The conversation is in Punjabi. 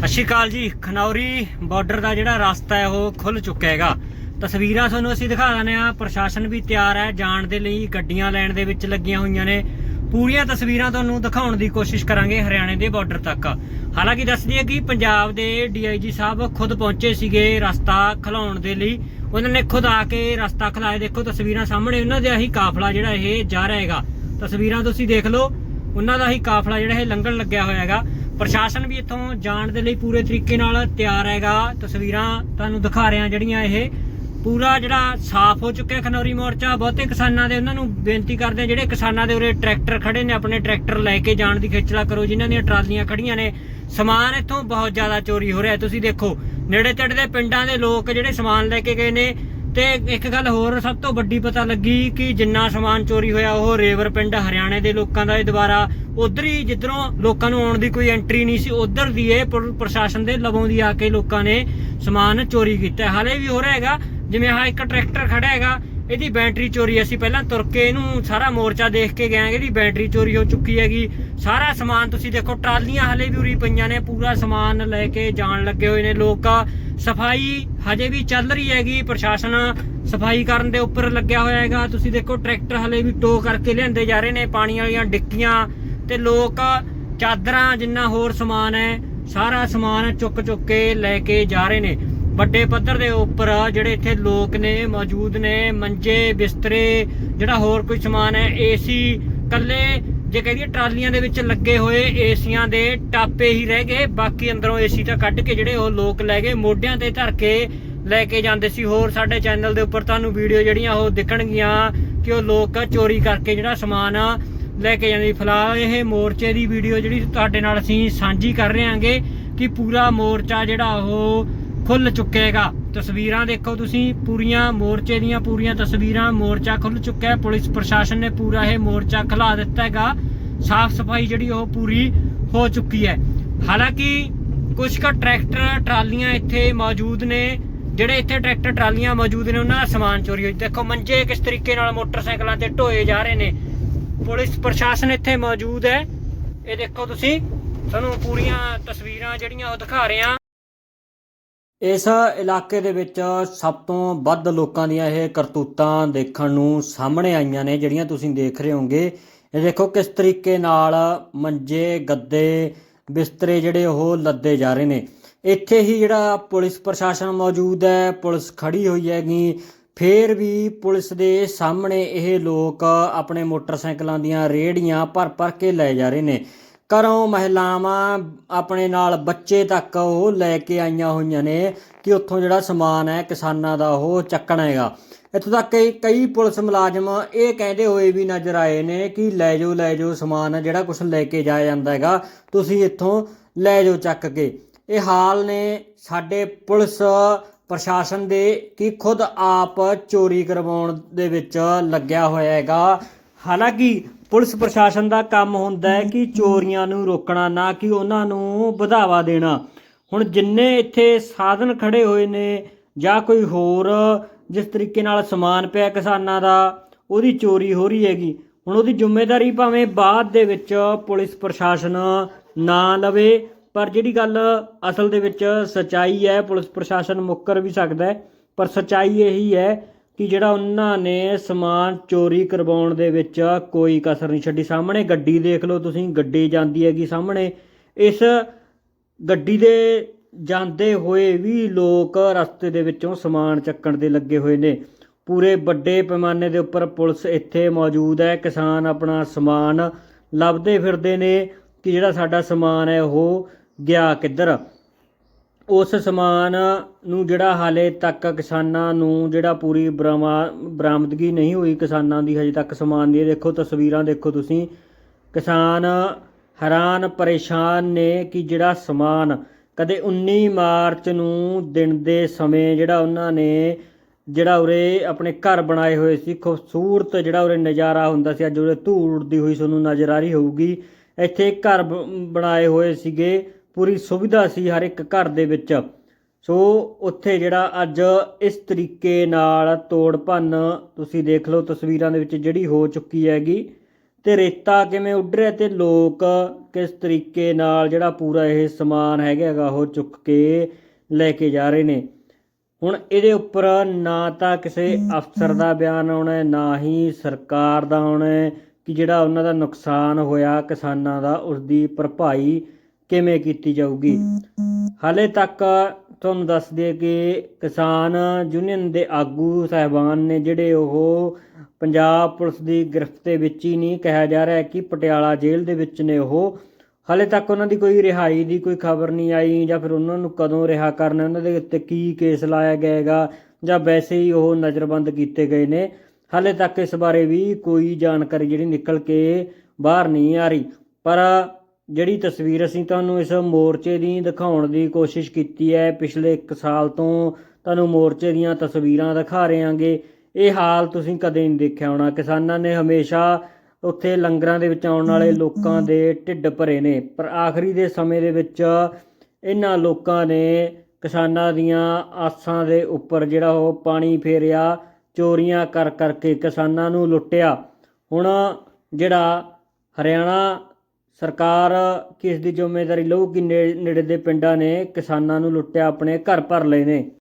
ਸਤਿ ਸ਼੍ਰੀ ਅਕਾਲ ਜੀ। ਖਨੌਰੀ ਬਾਰਡਰ ਦਾ ਜਿਹੜਾ ਰਸਤਾ ਹੈ, ਉਹ ਖੁੱਲ ਚੁੱਕਿਆ ਹੈਗਾ। ਤਸਵੀਰਾਂ ਤੁਹਾਨੂੰ ਅਸੀਂ ਦਿਖਾ ਦਿੰਦੇ ਆ ਪ੍ਰਸ਼ਾਸਨ ਵੀ ਤਿਆਰ ਹੈ, ਜਾਣ ਦੇ ਲਈ ਗੱਡੀਆਂ ਲੈਣ ਦੇ ਵਿੱਚ ਲੱਗੀਆਂ ਹੋਈਆਂ ਨੇ। ਪੂਰੀਆਂ ਤਸਵੀਰਾਂ ਤੁਹਾਨੂੰ ਦਿਖਾਉਣ ਦੀ ਕੋਸ਼ਿਸ਼ ਕਰਾਂਗੇ ਹਰਿਆਣੇ ਦੇ ਬਾਰਡਰ ਤੱਕ। ਹਾਲਾਂਕਿ ਦੱਸ ਦਈਏ ਕਿ ਪੰਜਾਬ ਦੇ ਡੀਆਈਜੀ ਸਾਹਿਬ ਖੁਦ ਪਹੁੰਚੇ ਸੀਗੇ ਰਸਤਾ ਖਲਾਉਣ ਦੇ ਲਈ। ਉਹਨਾਂ ਨੇ ਖੁਦ ਆ ਕੇ ਰਸਤਾ ਖਲਾਏ ਦੇਖੋ ਤਸਵੀਰਾਂ ਸਾਹਮਣੇ, ਉਹਨਾਂ ਦਾ ਹੀ ਕਾਫਲਾ ਜਿਹੜਾ ਇਹ ਜਾ ਰਿਹਾ ਹੈਗਾ। ਤਸਵੀਰਾਂ ਤੁਸੀਂ ਦੇਖ ਲਓ। ਉਹਨਾਂ ਦਾ ਹੀ ਕਾਫਲਾ ਜਿਹੜਾ ਇਹ ਲੰਘਣ ਲੱਗਿਆ ਹੋਇਆ ਹੈਗਾ। ਪ੍ਰਸ਼ਾਸਨ ਵੀ ਇੱਥੋਂ ਜਾਣ ਦੇ ਲਈ ਪੂਰੇ ਤਰੀਕੇ ਨਾਲ ਤਿਆਰ ਹੈਗਾ। ਤਸਵੀਰਾਂ ਤੁਹਾਨੂੰ ਦਿਖਾ ਰਿਹਾ ਜਿਹੜੀਆਂ ਇਹ। ਪੂਰਾ ਜਿਹੜਾ ਸਾਫ਼ ਹੋ ਚੁੱਕਿਆ ਖਨੌਰੀ ਮੋਰਚਾ, ਬਹੁਤੇ ਕਿਸਾਨਾਂ ਦੇ ਉਹਨਾਂ ਨੂੰ ਬੇਨਤੀ ਕਰਦੇ ਆ ਜਿਹੜੇ ਕਿਸਾਨਾਂ ਦੇ ਉਰੇ ਟਰੈਕਟਰ ਖੜੇ ਨੇ, ਆਪਣੇ ਟਰੈਕਟਰ ਲੈ ਕੇ ਜਾਣ ਦੀ ਖੇਚਲਾ ਕਰੋ। ਜਿਨ੍ਹਾਂ ਦੀਆਂ ਟਰਾਲੀਆਂ ਖੜੀਆਂ ਨੇ, ਸਮਾਨ ਇੱਥੋਂ ਬਹੁਤ ਜ਼ਿਆਦਾ ਚੋਰੀ ਹੋ ਰਿਹਾ। ਤੁਸੀਂ ਦੇਖੋ, ਨੇੜੇ ਤੇੜੇ ਦੇ ਪਿੰਡਾਂ ਦੇ ਲੋਕ ਜਿਹੜੇ ਸਮਾਨ ਲੈ ਕੇ ਗਏ ਨੇ ਤੇ ਇੱਕ ਗੱਲ ਹੋਰ, ਸਭ ਤੋਂ ਵੱਡੀ ਪਤਾ ਲੱਗੀ ਕਿ ਜਿੰਨਾ ਸਮਾਨ ਚੋਰੀ ਹੋਇਆ, ਉਹ ਰੇਵਰ ਪਿੰਡ ਹਰਿਆਣੇ ਦੇ ਲੋਕਾਂ ਦਾ ਇਹ ਦੁਬਾਰਾ। ਉਧਰ ਹੀ ਜਿੱਧਰੋਂ ਲੋਕਾਂ ਨੂੰ ਆਉਣ ਦੀ ਕੋਈ ਐਂਟਰੀ ਨਹੀਂ ਸੀ, ਉਧਰ ਦੀ ਇਹ ਪ੍ਰਸ਼ਾਸਨ ਦੇ ਲਵੋਂ ਦੀ ਆ ਕੇ ਲੋਕਾਂ ਨੇ ਸਮਾਨ ਚੋਰੀ ਕੀਤਾ। ਹਾਲੇ ਵੀ ਹੋ ਰਿਹਾ ਹੈਗਾ, ਜਿਵੇਂ ਆਹ ਇੱਕ ਟਰੈਕਟਰ ਖੜਾ ਹੈਗਾ, ਇਹਦੀ ਬੈਟਰੀ ਚੋਰੀ ਅਸੀਂ ਪਹਿਲਾਂ ਤੁਰ ਕੇ ਇਹਨੂੰ ਸਾਰਾ ਮੋਰਚਾ ਦੇਖ ਕੇ ਗਏ ਇਹਦੀ ਬੈਟਰੀ ਚੋਰੀ ਹੋ ਚੁੱਕੀ ਹੈਗੀ। ਸਾਰਾ ਸਮਾਨ ਤੁਸੀਂ ਦੇਖੋ, ਟਰਾਲੀਆਂ ਹਲੇ ਵੀ ਉਰੀ ਪਈਆਂ ਨੇ, ਪੂਰਾ ਸਮਾਨ ਲੈ ਕੇ ਜਾਣ ਲੱਗੇ ਹੋਏ ਨੇ ਲੋਕ। ਸਫ਼ਾਈ ਹਜੇ ਵੀ ਚੱਲ ਰਹੀ ਹੈਗੀ, ਪ੍ਰਸ਼ਾਸਨ ਸਫ਼ਾਈ ਕਰਨ ਦੇ ਉੱਪਰ ਲੱਗਿਆ ਹੋਇਆ ਹੈਗਾ। ਤੁਸੀਂ ਦੇਖੋ, ਟਰੈਕਟਰ ਹਲੇ ਵੀ ਟੋ ਕਰਕੇ ਲਿਆਂਦੇ ਜਾ ਰਹੇ ਨੇ, ਪਾਣੀ ਵਾਲੀਆਂ ਡਿੱਕੀਆਂ ਤੇ ਲੋਕ ਚਾਦਰਾਂ ਜਿੰਨਾ ਹੋਰ ਸਮਾਨ ਹੈ, ਸਾਰਾ ਸਮਾਨ ਚੁੱਕ ਚੁੱਕ ਕੇ ਲੈ ਕੇ ਜਾ ਰਹੇ ਨੇ। ਵੱਡੇ ਪੱਧਰ ਦੇ ਉੱਪਰ ਜਿਹੜੇ ਇੱਥੇ ਲੋਕ ਨੇ, ਮੌਜੂਦ ਨੇ, ਮੰਜੇ, ਬਿਸਤਰੇ, ਜਿਹੜਾ ਹੋਰ ਕੋਈ ਸਮਾਨ ਹੈ, ਏਸੀ ਕੱਲੇ ਜੇ ਕਹਦੀਏ ਟਰਾਲੀਆਂ ਦੇ ਵਿੱਚ ਲੱਗੇ ਹੋਏ ਏਸੀਆਂ ਦੇ ਟਾਪੇ ਹੀ ਰਹਿ ਗਏ, ਬਾਕੀ ਅੰਦਰੋਂ ਏਸੀ ਤਾਂ ਕੱਢ ਕੇ ਜਿਹੜੇ ਉਹ ਲੋਕ ਲੈ ਗਏ, ਮੋਢਿਆਂ ਤੇ ਧਰ ਕੇ ਲੈ ਕੇ ਜਾਂਦੇ ਸੀ। ਹੋਰ ਸਾਡੇ ਚੈਨਲ ਦੇ ਉੱਪਰ ਤੁਹਾਨੂੰ ਵੀਡੀਓ ਜਿਹੜੀਆਂ ਉਹ ਦਿਖਣਗੀਆਂ ਕਿ ਉਹ ਲੋਕ ਚੋਰੀ ਕਰਕੇ ਜਿਹੜਾ ਸਮਾਨ ਲੈ ਕੇ ਜਾਂਦੇ ਫਿਲਹਾਲ ਇਹ ਮੋਰਚੇ ਦੀ ਵੀਡੀਓ ਜਿਹੜੀ ਤੁਹਾਡੇ ਨਾਲ ਅਸੀਂ ਸਾਂਝੀ ਕਰ ਰਹੇ ਹਾਂਗੇ ਕਿ ਪੂਰਾ ਮੋਰਚਾ ਜਿਹੜਾ ਉਹ ਖੁੱਲ ਚੁੱਕੇਗਾ ਤਸਵੀਰਾਂ ਦੇਖੋ ਤੁਸੀਂ, ਪੂਰੀਆਂ ਮੋਰਚੇ ਦੀਆਂ ਪੂਰੀਆਂ ਤਸਵੀਰਾਂ, ਮੋਰਚਾ ਖੁੱਲ ਚੁੱਕਿਆ ਹੈ, ਪੁਲਿਸ ਪ੍ਰਸ਼ਾਸਨ ਨੇ ਪੂਰਾ ਇਹ ਮੋਰਚਾ ਖੁਲਾ ਦਿੱਤਾ ਹੈਗਾ। ਸਾਫ਼ ਸਫ਼ਾਈ ਜਿਹੜੀ ਉਹ ਪੂਰੀ ਹੋ ਚੁੱਕੀ ਹੈ। ਹਾਲਾਂਕਿ ਕੁਝ ਕੁ ਟਰੈਕਟਰ, ਟਰਾਲੀਆਂ ਇੱਥੇ ਮੌਜੂਦ ਨੇ। ਜਿਹੜੇ ਇੱਥੇ ਟਰੈਕਟਰ, ਟਰਾਲੀਆਂ ਮੌਜੂਦ ਨੇ, ਉਹਨਾਂ ਦਾ ਸਮਾਨ ਚੋਰੀ ਹੋਈ। ਦੇਖੋ, ਮੰਜੇ ਕਿਸ ਤਰੀਕੇ ਨਾਲ ਮੋਟਰਸਾਈਕਲਾਂ ਤੇ ਢੋਏ ਜਾ ਰਹੇ ਨੇ। ਪੁਲਿਸ ਪ੍ਰਸ਼ਾਸਨ ਇੱਥੇ ਮੌਜੂਦ ਹੈ। ਇਹ ਦੇਖੋ ਤੁਸੀਂ, ਤੁਹਾਨੂੰ ਪੂਰੀਆਂ ਤਸਵੀਰਾਂ ਜਿਹੜੀਆਂ ਉਹ ਦਿਖਾ ਰਹੇ। ਹਾਂ ਇਸ ਇਲਾਕੇ ਦੇ ਵਿੱਚ ਸਭ ਤੋਂ ਵੱਧ ਲੋਕਾਂ ਦੀਆਂ ਇਹ ਕਰਤੂਤਾਂ ਦੇਖਣ ਨੂੰ ਸਾਹਮਣੇ ਆਈਆਂ ਨੇ, ਜਿਹੜੀਆਂ ਤੁਸੀਂ ਦੇਖ ਰਹੇ ਹੋਗੇ ਇਹ ਦੇਖੋ ਕਿਸ ਤਰੀਕੇ ਨਾਲ ਮੰਜੇ, ਗੱਦੇ, ਬਿਸਤਰੇ ਜਿਹੜੇ ਉਹ ਲੱਦੇ ਜਾ ਰਹੇ ਨੇ। ਇੱਥੇ ਹੀ ਜਿਹੜਾ ਪੁਲਿਸ ਪ੍ਰਸ਼ਾਸਨ ਮੌਜੂਦ ਹੈ, ਪੁਲਿਸ ਖੜੀ ਹੋਈ ਹੈਗੀ। ਫੇਰ ਵੀ ਪੁਲਿਸ ਦੇ ਸਾਹਮਣੇ ਇਹ ਲੋਕ ਆਪਣੇ ਮੋਟਰਸਾਈਕਲਾਂ ਦੀਆਂ ਰੇੜੀਆਂ ਭਰ ਭਰ ਕੇ ਲੈ ਜਾ ਰਹੇ ਨੇ। ਘਰੋਂ ਮਹਿਲਾਵਾਂ ਆਪਣੇ ਨਾਲ ਬੱਚੇ ਤੱਕ ਉਹ ਲੈ ਕੇ ਆਈਆਂ ਹੋਈਆਂ ਨੇ ਕਿ ਉੱਥੋਂ ਜਿਹੜਾ ਸਮਾਨ ਹੈ ਕਿਸਾਨਾਂ ਦਾ ਉਹ ਚੱਕਣਾ ਹੈਗਾ। ਇੱਥੋਂ ਤੱਕ ਕਈ ਕਈ ਪੁਲਿਸ ਮੁਲਾਜ਼ਮ ਇਹ ਕਹਿੰਦੇ ਹੋਏ ਵੀ ਨਜ਼ਰ ਆਏ ਨੇ ਕਿ ਲੈ ਜਾਓ ਲੈ ਜਾਓ ਸਮਾਨ ਜਿਹੜਾ ਕੁਝ ਲੈ ਕੇ ਜਾਇਆ ਜਾਂਦਾ ਹੈਗਾ, ਤੁਸੀਂ ਇੱਥੋਂ ਲੈ ਜਾਓ ਚੱਕ ਕੇ। ਇਹ ਹਾਲ ਨੇ ਸਾਡੇ ਪੁਲਿਸ ਪ੍ਰਸ਼ਾਸਨ ਦੇ ਕਿ ਖੁਦ ਆਪ ਚੋਰੀ ਕਰਵਾਉਣ ਦੇ ਵਿੱਚ ਲੱਗਿਆ ਹੋਇਆ ਹੈਗਾ। ਹਾਲਾਂਕਿ ਪੁਲਿਸ ਪ੍ਰਸ਼ਾਸਨ ਦਾ ਕੰਮ ਹੁੰਦਾ ਹੈ ਕਿ ਚੋਰੀਆਂ ਨੂੰ ਰੋਕਣਾ, ਨਾ ਕਿ ਉਹਨਾਂ ਨੂੰ ਵਧਾਵਾ ਦੇਣਾ। ਹੁਣ ਜਿੰਨੇ ਇੱਥੇ ਸਾਧਨ ਖੜੇ ਹੋਏ ਨੇ ਜਾਂ ਕੋਈ ਹੋਰ ਜਿਸ ਤਰੀਕੇ ਨਾਲ ਸਮਾਨ ਪਿਆ ਕਿਸਾਨਾਂ ਦਾ, ਉਹਦੀ ਚੋਰੀ ਹੋ ਰਹੀ ਹੈਗੀ। ਹੁਣ ਉਹਦੀ ਜ਼ਿੰਮੇਵਾਰੀ ਭਾਵੇਂ ਬਾਅਦ ਦੇ ਵਿੱਚ ਪੁਲਿਸ ਪ੍ਰਸ਼ਾਸਨ ਨਾ ਲਵੇ, ਪਰ ਜਿਹੜੀ ਗੱਲ ਅਸਲ ਦੇ ਵਿੱਚ ਸਚਾਈ ਹੈ, ਪੁਲਿਸ ਪ੍ਰਸ਼ਾਸਨ ਮੁੱਕਰ ਵੀ ਸਕਦਾ ਪਰ ਸਚਾਈ ਇਹੀ ਹੈ ਕਿ ਜਿਹੜਾ ਉਹਨਾਂ ਨੇ ਸਮਾਨ ਚੋਰੀ ਕਰਵਾਉਣ ਦੇ ਵਿੱਚ ਕੋਈ ਕਸਰ ਨਹੀਂ ਛੱਡੀ। ਸਾਹਮਣੇ ਗੱਡੀ ਦੇਖ ਲਓ ਤੁਸੀਂ, ਗੱਡੀ ਜਾਂਦੀ ਹੈਗੀ ਸਾਹਮਣੇ। ਇਸ ਗੱਡੀ ਦੇ ਜਾਂਦੇ ਹੋਏ ਵੀ ਲੋਕ ਰਸਤੇ ਦੇ ਵਿੱਚੋਂ ਸਮਾਨ ਚੱਕਣ ਦੇ ਲੱਗੇ ਹੋਏ ਨੇ। ਪੂਰੇ ਵੱਡੇ ਪੈਮਾਨੇ ਦੇ ਉੱਪਰ ਪੁਲਿਸ ਇੱਥੇ ਮੌਜੂਦ ਹੈ। ਕਿਸਾਨ ਆਪਣਾ ਸਮਾਨ ਲੱਭਦੇ ਫਿਰਦੇ ਨੇ ਕਿ ਜਿਹੜਾ ਸਾਡਾ ਸਮਾਨ ਹੈ ਉਹ ਗਿਆ ਕਿੱਧਰ? ਉਸ ਸਮਾਨ ਨੂੰ ਜਿਹੜਾ ਹਾਲੇ ਤੱਕ ਕਿਸਾਨਾਂ ਨੂੰ ਜਿਹੜਾ ਪੂਰੀ ਬਰਾਮਾ- ਬਰਾਮਦਗੀ ਨਹੀਂ ਹੋਈ ਕਿਸਾਨਾਂ ਦੀ ਹਜੇ ਤੱਕ ਸਮਾਨ ਦੀ ਦੇਖੋ ਤਸਵੀਰਾਂ ਦੇਖੋ ਤੁਸੀਂ। ਕਿਸਾਨ ਹੈਰਾਨ, ਪਰੇਸ਼ਾਨ ਨੇ ਕਿ ਜਿਹੜਾ ਸਮਾਨ ਕਦੇ 19 ਮਾਰਚ ਨੂੰ ਦਿਨ ਦੇ ਸਮੇਂ ਜਿਹੜਾ ਉਹਨਾਂ ਨੇ ਜਿਹੜਾ ਉਰੇ ਆਪਣੇ ਘਰ ਬਣਾਏ ਹੋਏ ਸੀ, ਖੂਬਸੂਰਤ ਜਿਹੜਾ ਉਰੇ ਨਜ਼ਾਰਾ ਹੁੰਦਾ ਸੀ, ਅੱਜ ਉਰੇ ਧੂੜ ਉੱਡਦੀ ਹੋਈ ਤੁਹਾਨੂੰ ਨਜ਼ਰ ਆ ਰਹੀ ਹੋਊਗੀ। ਇੱਥੇ ਘਰ ਬ- ਬਣਾਏ ਹੋਏ ਸੀਗੇ। ਪੂਰੀ ਸੁਵਿਧਾ ਸੀ ਹਰ ਇੱਕ ਘਰ ਦੇ ਵਿੱਚ। ਸੋ ਉੱਥੇ ਜਿਹੜਾ ਅੱਜ ਇਸ ਤਰੀਕੇ ਨਾਲ ਤੋੜ ਭੰਨ ਤੁਸੀਂ ਦੇਖ ਲਓ ਤਸਵੀਰਾਂ ਦੇ ਵਿੱਚ ਜਿਹੜੀ ਹੋ ਚੁੱਕੀ ਹੈਗੀ। ਤੇ ਰੇਤਾ ਕਿਵੇਂ ਉੱਡ ਰਿਹਾ ਤੇ ਲੋਕ ਕਿਸ ਤਰੀਕੇ ਨਾਲ ਜਿਹੜਾ ਪੂਰਾ ਇਹ ਸਮਾਨ ਹੈਗਾ ਹੈਗਾ ਉਹ ਚੁੱਕ ਕੇ ਲੈ ਕੇ ਜਾ ਰਹੇ ਨੇ। ਹੁਣ ਇਹਦੇ ਉੱਪਰ ਨਾ ਤਾਂ ਕਿਸੇ ਅਫਸਰ ਦਾ ਬਿਆਨ ਆਉਣਾ ਹੈ, ਨਾ ਹੀ ਸਰਕਾਰ ਦਾ ਆਉਣਾ ਹੈ ਕਿ ਜਿਹੜਾ ਉਹਨਾਂ ਦਾ ਨੁਕਸਾਨ ਹੋਇਆ ਕਿਸਾਨਾਂ ਦਾ ਉਸ ਦੀ ਭਰਪਾਈ ਕਿਵੇਂ ਕੀਤੀ ਜਾਊਗੀ? ਹਾਲੇ ਤੱਕ ਤੁਹਾਨੂੰ ਦੱਸ ਦਈਏ ਕਿ ਕਿਸਾਨ ਯੂਨੀਅਨ ਦੇ ਆਗੂ ਸਹਿਬਾਨ ਨੇ ਜਿਹੜੇ ਉਹ ਪੰਜਾਬ ਪੁਲਿਸ ਦੀ ਗ੍ਰਿਫਤ ਦੇ ਵਿੱਚ ਹੀ ਨਹੀਂ ਕਿਹਾ ਜਾ ਰਿਹਾ ਕਿ ਪਟਿਆਲਾ ਜੇਲ੍ਹ ਦੇ ਵਿੱਚ ਨੇ ਉਹ। ਹਾਲੇ ਤੱਕ ਉਹਨਾਂ ਦੀ ਕੋਈ ਰਿਹਾਈ ਦੀ ਕੋਈ ਖਬਰ ਨਹੀਂ ਆਈ ਜਾਂ ਫਿਰ ਉਹਨਾਂ ਨੂੰ ਕਦੋਂ ਰਿਹਾ ਕਰਨਾ, ਉਹਨਾਂ ਦੇ ਉੱਤੇ ਕੀ ਕੇਸ ਲਾਇਆ ਜਾਏਗਾ ਜਾਂ ਵੈਸੇ ਹੀ ਉਹ ਨਜ਼ਰਬੰਦ ਕੀਤੇ ਗਏ ਨੇ। ਹਾਲੇ ਤੱਕ ਇਸ ਬਾਰੇ ਵੀ ਕੋਈ ਜਾਣਕਾਰੀ ਜਿਹੜੀ ਨਿਕਲ ਕੇ ਬਾਹਰ ਨਹੀਂ ਆ ਰਹੀ। ਪਰ ਜਿਹੜੀ ਤਸਵੀਰ ਅਸੀਂ ਤੁਹਾਨੂੰ ਇਸ ਮੋਰਚੇ ਦੀ ਦਿਖਾਉਣ ਦੀ ਕੋਸ਼ਿਸ਼ ਕੀਤੀ ਹੈ, ਪਿਛਲੇ 1 ਸਾਲ ਤੋਂ ਤੁਹਾਨੂੰ ਮੋਰਚੇ ਦੀਆਂ ਤਸਵੀਰਾਂ ਦਿਖਾ ਰਹੇ ਹਾਂਗੇ। ਇਹ ਹਾਲ ਤੁਸੀਂ ਕਦੇ ਨਹੀਂ ਦੇਖਿਆ ਹੋਣਾ। ਕਿਸਾਨਾਂ ਨੇ ਹਮੇਸ਼ਾ ਉੱਥੇ ਲੰਗਰਾਂ ਦੇ ਵਿੱਚ ਆਉਣ ਵਾਲੇ ਲੋਕਾਂ ਦੇ ਢਿੱਡ ਭਰੇ ਨੇ। ਪਰ ਆਖਰੀ ਦੇ ਸਮੇਂ ਦੇ ਵਿੱਚ ਇਹਨਾਂ ਲੋਕਾਂ ਨੇ ਕਿਸਾਨਾਂ ਦੀਆਂ ਆਸਾਂ ਦੇ ਉੱਪਰ ਜਿਹੜਾ ਉਹ ਪਾਣੀ ਫੇਰਿਆ, ਚੋਰੀਆਂ ਕਰ ਕਰਕੇ ਕਿਸਾਨਾਂ ਨੂੰ ਲੁੱਟਿਆ। ਹੁਣ ਜਿਹੜਾ ਹਰਿਆਣਾ ਸਰਕਾਰ ਕਿਸ ਦੀ ਜ਼ਿੰਮੇਵਾਰੀ ਲਊਗੀ? ਨੇ- ਨੇੜੇ ਦੇ ਪਿੰਡਾਂ ਨੇ ਕਿਸਾਨਾਂ ਨੂੰ ਲੁੱਟਿਆ, ਆਪਣੇ ਘਰ ਭਰ ਲਏ ਨੇ।